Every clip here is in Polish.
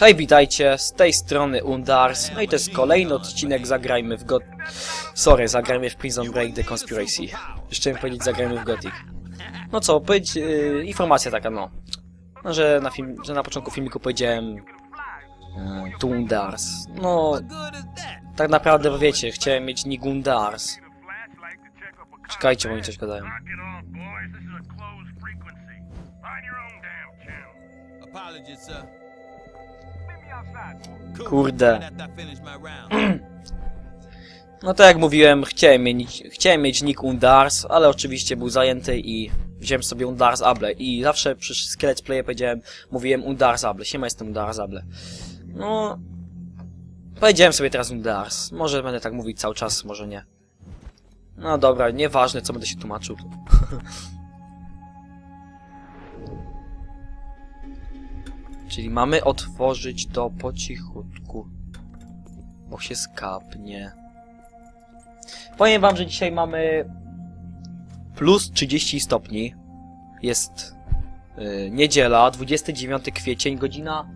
Hej, witajcie, z tej strony Undars, no i to jest kolejny odcinek Zagrajmy w God... Sorry, Zagrajmy w Prison Break The Conspiracy. Jeszcze chciałem powiedzieć Zagrajmy w Gothic. No co, powiedzieć, yy, informacja taka, no. no że, na film, że na początku filmiku powiedziałem... Yy, tu Undars. No, tak naprawdę, wiecie, chciałem mieć nick Undars. Czekajcie, bo mi coś gadają. Apologies, sir. Kurde. No tak jak mówiłem, chciałem mieć, chciałem mieć nick Undars, ale oczywiście był zajęty i wziąłem sobie Undars Able. I zawsze przy Skelet Playe powiedziałem, mówiłem Undars Able, siema jestem Undars Able. No... Powiedziałem sobie teraz Undars. Może będę tak mówić cały czas, może nie. No dobra, nieważne co będę się tłumaczył. Czyli mamy otworzyć to po cichutku. Bo się skapnie. Powiem wam, że dzisiaj mamy plus 30 stopni. Jest yy, niedziela, 29 kwiecień, godzina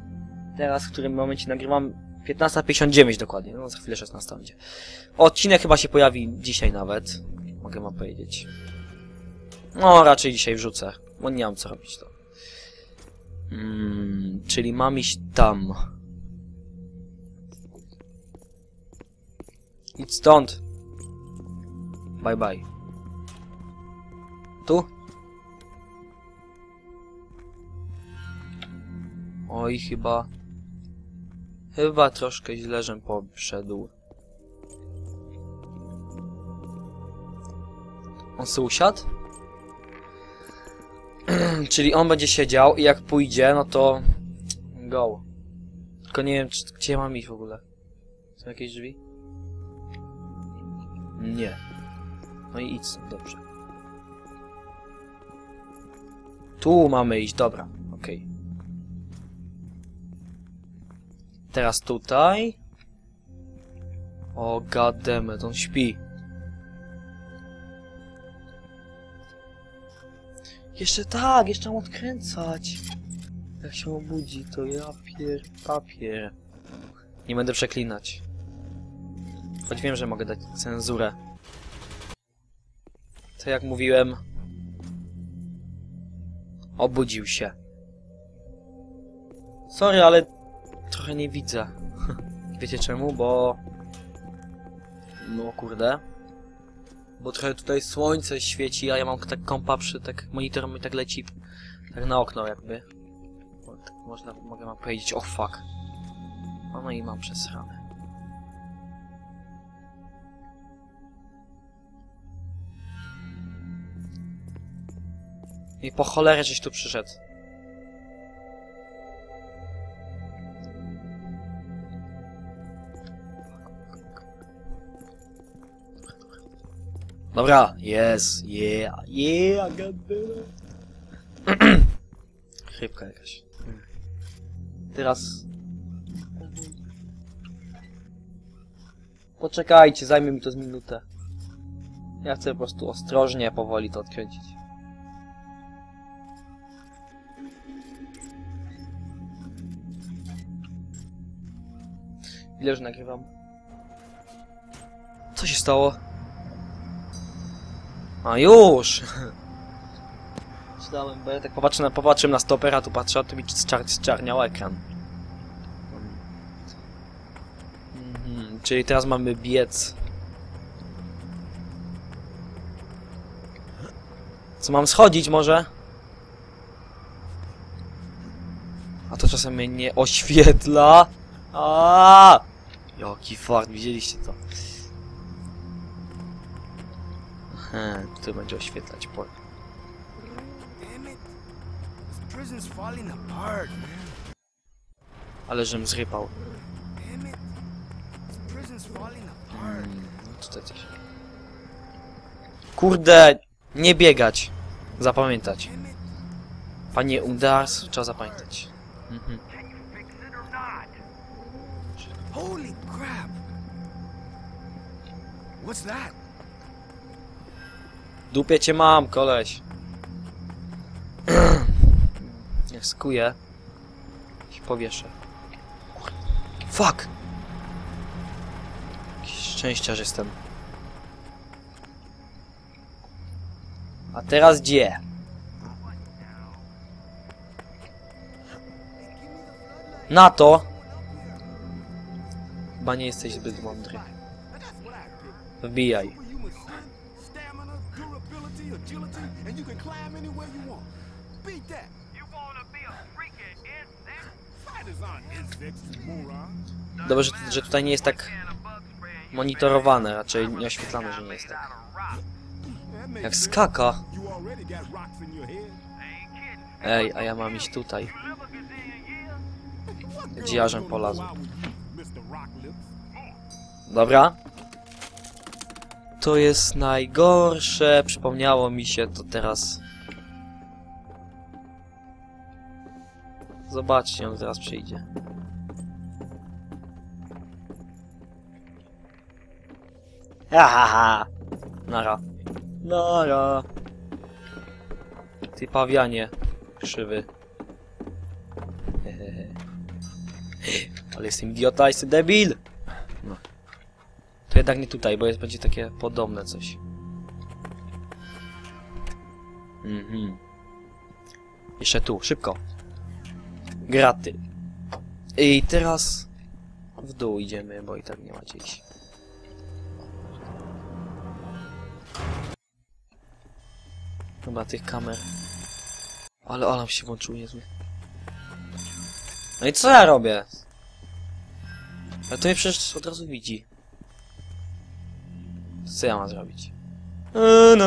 teraz, w którym momencie nagrywam 15.59 dokładnie, no za chwilę 16 będzie. Odcinek chyba się pojawi dzisiaj nawet, mogę wam powiedzieć. No, raczej dzisiaj wrzucę, bo nie mam co robić to. Mm, czyli mam iść tam. Idź stąd. Bye bye. Tu? Oj, chyba... Chyba troszkę źle, żem poszedł. On se usiadł? Czyli on będzie siedział i jak pójdzie, no to... Go. Tylko nie wiem, czy, gdzie mam iść w ogóle. Są jakieś drzwi? Nie. No i idź, dobrze. Tu mamy iść, dobra, okej. Teraz tutaj. O, goddammit, on śpi. Jeszcze tak, jeszcze mam odkręcać. Jak się obudzi, to ja pier... papier. Nie będę przeklinać. Choć wiem, że mogę dać cenzurę. To jak mówiłem... Obudził się. Sorry, ale trochę nie widzę. Wiecie czemu? Bo... No kurde. Bo trochę tutaj słońce świeci, a ja mam tak kompa przy... tak monitor mi tak leci tak na okno jakby. Bo Tak można, mogę wam powiedzieć, oh fuck. No, no i mam przesrane. I po cholerę żeś tu przyszedł. Dobra, jest, yeah, yeah, goddammit. Chrypka jakaś. Teraz... Poczekajcie, zajmie mi to z minutę. Ja chcę po prostu ostrożnie, powoli to odkręcić. Ile już nagrywam? Co się stało? A już! Czytałem, bo ja tak popatrzę na, popatrzyłem na stopera, tu patrzę, a tu mi czar, czarniał ekran. Mhm, czyli teraz mamy biec. Co mam schodzić może? A to czasem mnie nie oświetla. A! Jaki fart, widzieliście to? Tu będzie oświetlać pole. Ale żem zrypał. Mm, no tutaj coś. Kurde, nie biegać. Zapamiętać. Panie Undars, trzeba zapamiętać. Mhm. Holy crap. What's that? Dupie cię mam, koleś. Jak skuję, się powieszę. Fuck! Jakiś szczęściarz jestem. A teraz gdzie? Na to! Chyba nie jesteś zbyt mądry. Wbijaj. Climb anywhere you want. Beat that. You wanna be a freaking insect? Spiders aren't insects, you moron. Dobrze, że, że tutaj nie jest tak And a bug spray and you monitorowane, raczej nie oświetlane, że nie jest tak. Jak skaka. You already got rocks in your head. Ain't kidding. Ej, a ja mam iść tutaj. You live a gazillion years? What girl Dziarzem gonna polazł. go out with you, Mr. Rock Lips? Dobra. To jest najgorsze. Przypomniało mi się to teraz. Zobaczcie, on zaraz przyjdzie. Ha, ha, ha. Nara. Nara. Ty pawianie. Krzywy. Ale jestem idiota, jestem debil. No. To jednak nie tutaj, bo jest, będzie takie podobne coś. Mhm. Jeszcze tu, szybko. Graty. I teraz w dół idziemy, bo i tak nie macie iść. Chyba tych kamer. Ale alarm się włączył, niezły. No i co ja robię? Ale to mnie przecież od razu widzi. Co ja mam zrobić? E, no,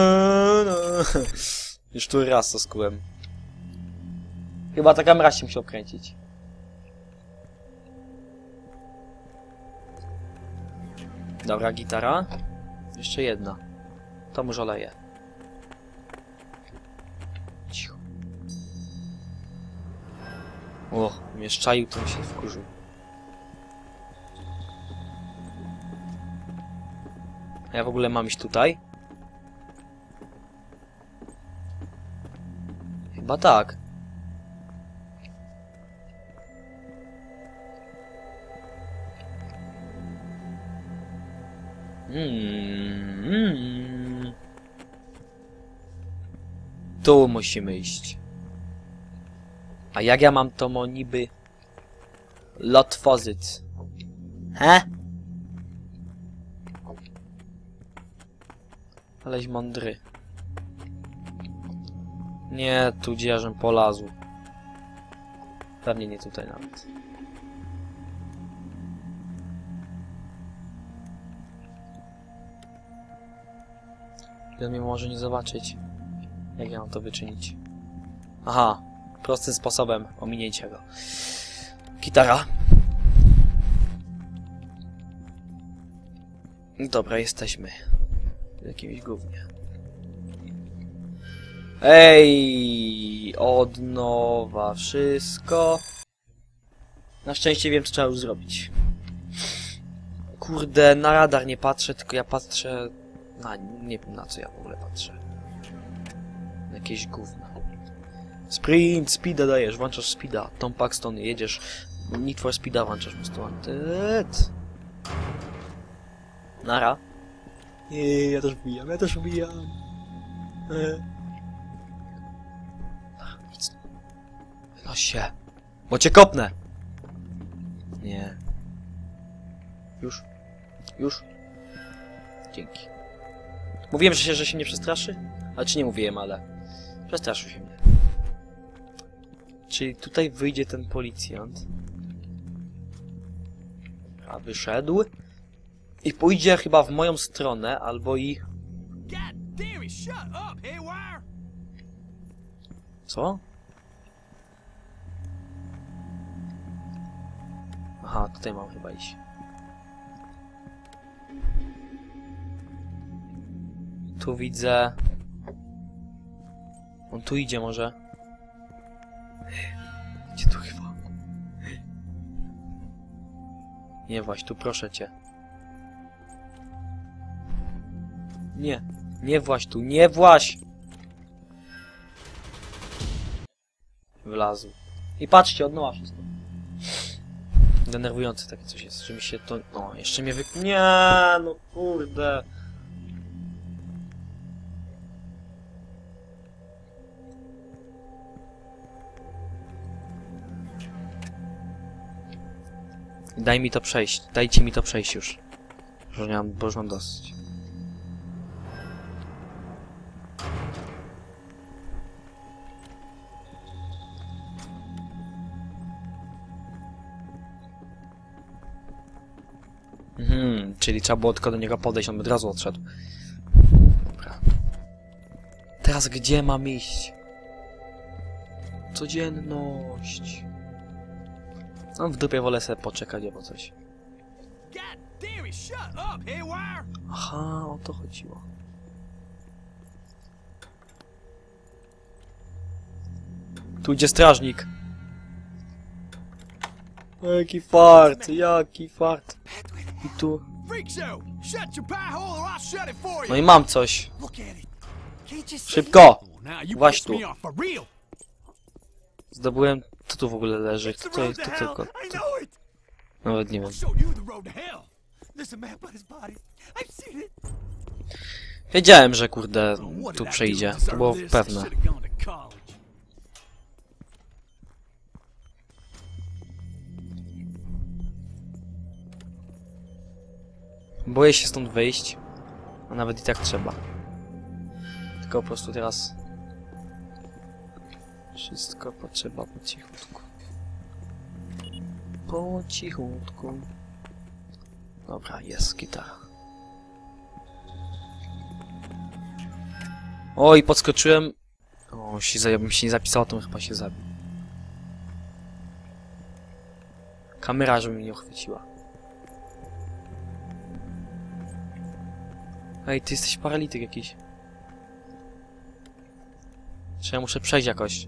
no. Już tu raz to skułem. Chyba ta kamera się musi okręcić. Dobra, gitara. Jeszcze jedna. To może oleję. Cicho. O, mnie szczaił, to mi się wkurzył. Ja w ogóle mam iść tutaj? Chyba tak. Mm. Tu musimy iść. A jak ja mam to mo niby lotwozyc? He? Aleś mądry. Nie, tu dzierzem polazł. Pewnie nie tutaj nawet. I mnie może nie zobaczyć. Jak ja mam to wyczynić? Aha, prostym sposobem ominięcia go. Gitara. Dobra, jesteśmy. Jakimś gównie. Ej, od nowa wszystko. Na szczęście wiem, co trzeba już zrobić. Kurde, na radar nie patrzę, tylko ja patrzę na... nie wiem na co ja w ogóle patrzę. Na jakieś gówno. Sprint, speeda dajesz, włączasz speeda. Tom Paxton, jedziesz. Need for speeda włączasz po prostu. Nara. Nie, ja też wbijam, ja też wbijam. E. Nic. No się. Bo cię kopnę. Nie. Już. Już. Dzięki. Mówiłem, że się, że się nie przestraszy? Ale czy nie mówiłem, ale... Przestraszył się mnie. Czyli tutaj wyjdzie ten policjant. A wyszedł. I pójdzie chyba w moją stronę, albo i... Co? Aha, tutaj mam chyba iść. Tu widzę... On tu idzie może. Idzie tu chyba. Nie właź tu, proszę cię. Nie. Nie właź tu, nie właź! Wlazł. I patrzcie, od nowa wszystko. Denerwujące takie coś jest, że mi się to... No, jeszcze mnie wy... Nie, no kurde. Daj mi to przejść, dajcie mi to przejść już. Że nie mam, bo już mam dosyć. Czyli trzeba było tylko do niego podejść, on by od razu odszedł. Dobra. Teraz gdzie mam iść? Codzienność. No w dupie wolę sobie poczekać albo coś. Aha, o to chodziło. Tu idzie strażnik. Jaki fart, jaki fart. I tu... No i mam coś. Szybko! Pissed tu. Zdobyłem... Co tu w ogóle leży? The To jest to to tylko... It. Nawet nie wiem. to. Wiedziałem, że kurde tu przejdzie. to To było pewne. Boję się stąd wyjść. A nawet i tak trzeba. Tylko po prostu teraz... Wszystko potrzeba po cichutku. Po cichutku. Dobra, jest gitara. Oj, podskoczyłem. O, się, jakbym się nie zapisał, to chyba się zabił. Kamera, żeby mnie nie uchwyciła. Ej, ty jesteś paralityk jakiś. Czy ja muszę przejść jakoś?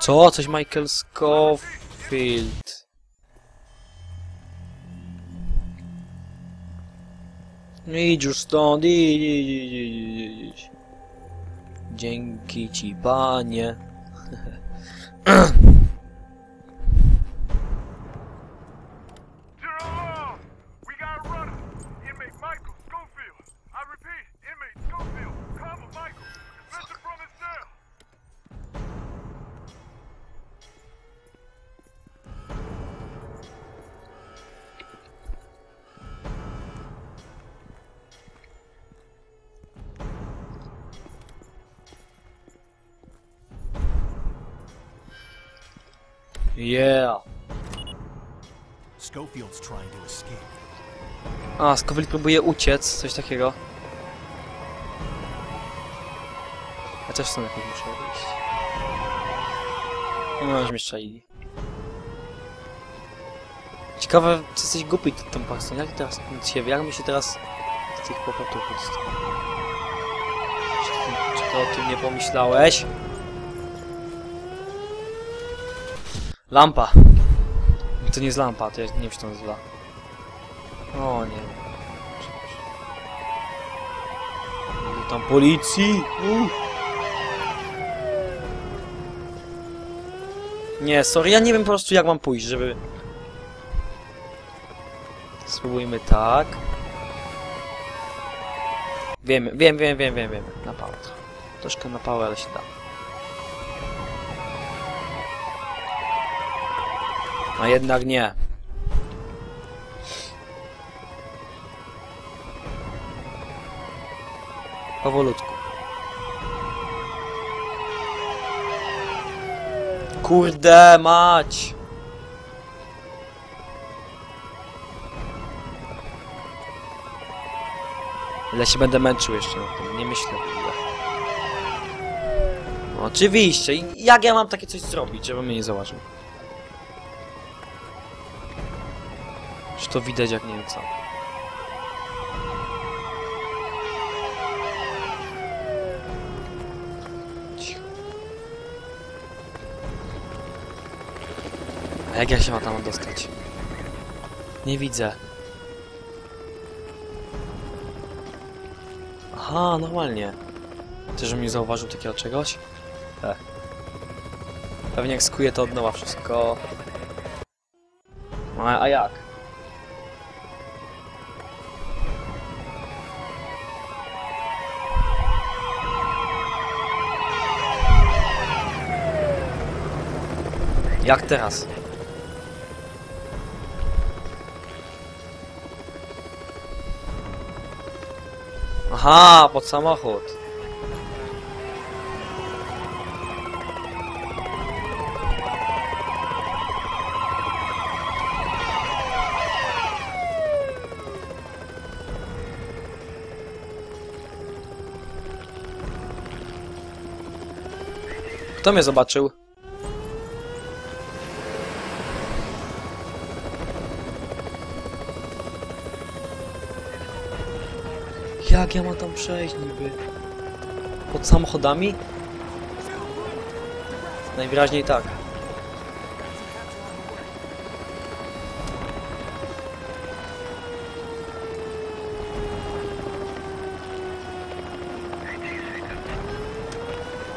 Co? Coś Michael Scofield. Idź już stąd, idź, idź, idź, idź. Dzięki ci, panie. Yeah. To. A, Scofield próbuje uciec, coś takiego. Też stąd jakoś muszę wyjść. No, już mnie strzelili. Ciekawe, czy jesteś głupi tą pasą. Jak teraz nic się jak mi się teraz z tych kłopotów jest? Czy ty o tym nie pomyślałeś? Lampa. To nie jest lampa, to ja nie wiem, czy to nazywa. O nie. Ile tam policji? Nie, sorry, ja nie wiem po prostu jak mam pójść, żeby... Spróbujmy tak. Wiemy, wiem, wiem, wiem, wiem, wiem. Na pałę. Troszkę na pałę, ale się da. A jednak nie. Powolutku. Kurde mać! Ile się będę męczył jeszcze na tym, nie myślę. Oczywiście, jak ja mam takie coś zrobić, żeby mnie nie zauważył? Czy to widać jak nie wiem co? Cicho. A jak ja się mam tam dostać? Nie widzę. Aha, normalnie. Ty, że mnie zauważył takiego czegoś? E. Pewnie jak skuję to od nowa wszystko. A, a jak? Jak teraz? Aha, pod samochód. Kto mnie zobaczył? Jak ja mam tam przejść niby? Pod samochodami? Najwyraźniej tak.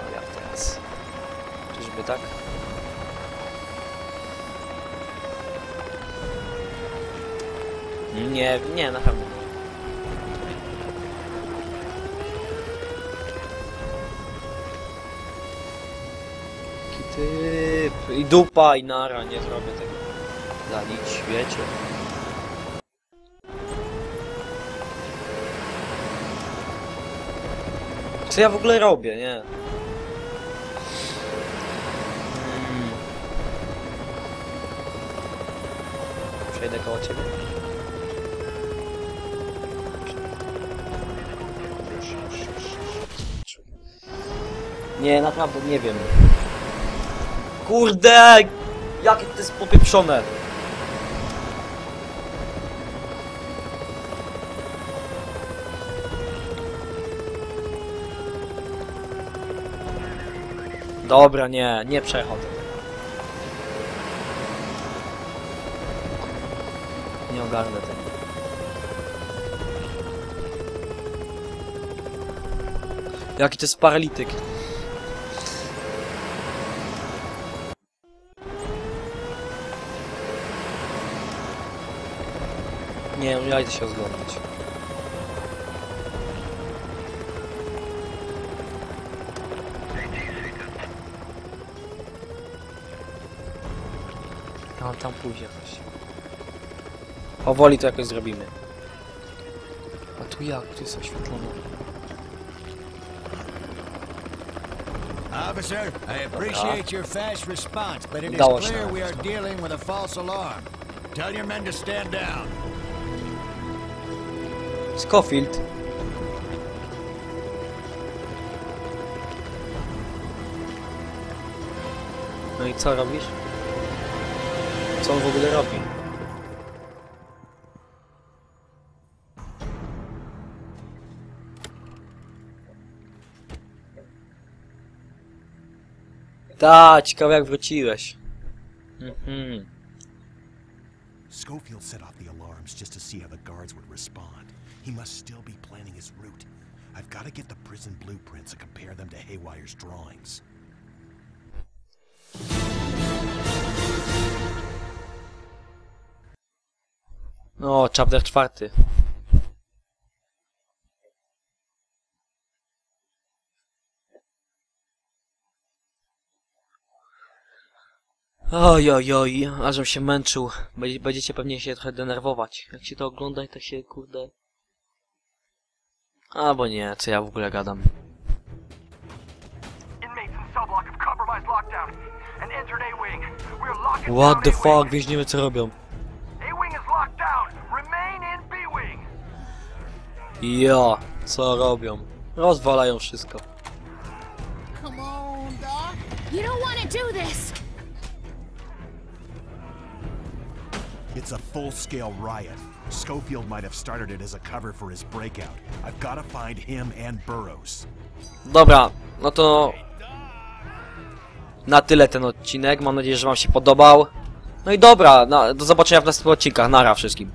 O, jak teraz? Czyżby tak? Nie, nie, na pewno. I dupa, i nara, nie zrobię tego. Dla nic w świecie. Co ja w ogóle robię, nie? Mm. Przejdę koło ciebie. Nie, naprawdę nie wiem. Kurde! Jakie to jest popieprzone! Dobra, nie, nie przechodzę. Nie ogarnę tego. Jaki to jest paralityk. Nie, ja idę się rozglądać. Tam jakoś. Powoli to jakoś zrobimy. A tu jak? Tu jest oświetlone. Officer, I appreciate your fast response, but it is clear we are dealing with a false alarm. Tell your men to stand down. Scofield. No i co robisz? Co on w ogóle robi? Da, ciekawe jak wróciłeś. Mhm. Schofield set off the alarms just to see how the guards would respond. He must still be planning his route. I've got to get the prison blueprints and compare them to Haywire's drawings. No, chapter czwarty. Oj, oj, oj, ażem się męczył. Będzie- Będziecie pewnie się trochę denerwować. Jak się to ogląda, to się, kurde... Albo nie, co ja w ogóle gadam. What the fuck, więźniowie co robią? Ja, co robią? Rozwalają wszystko. It's a full-scale riot. Schofield might have started it as a cover for his breakout. I've got to find him and Burroughs. Dobra, no to... Na tyle ten odcinek, mam nadzieję, że wam się podobał. No i dobra, do zobaczenia w następnych odcinkach, nara wszystkim.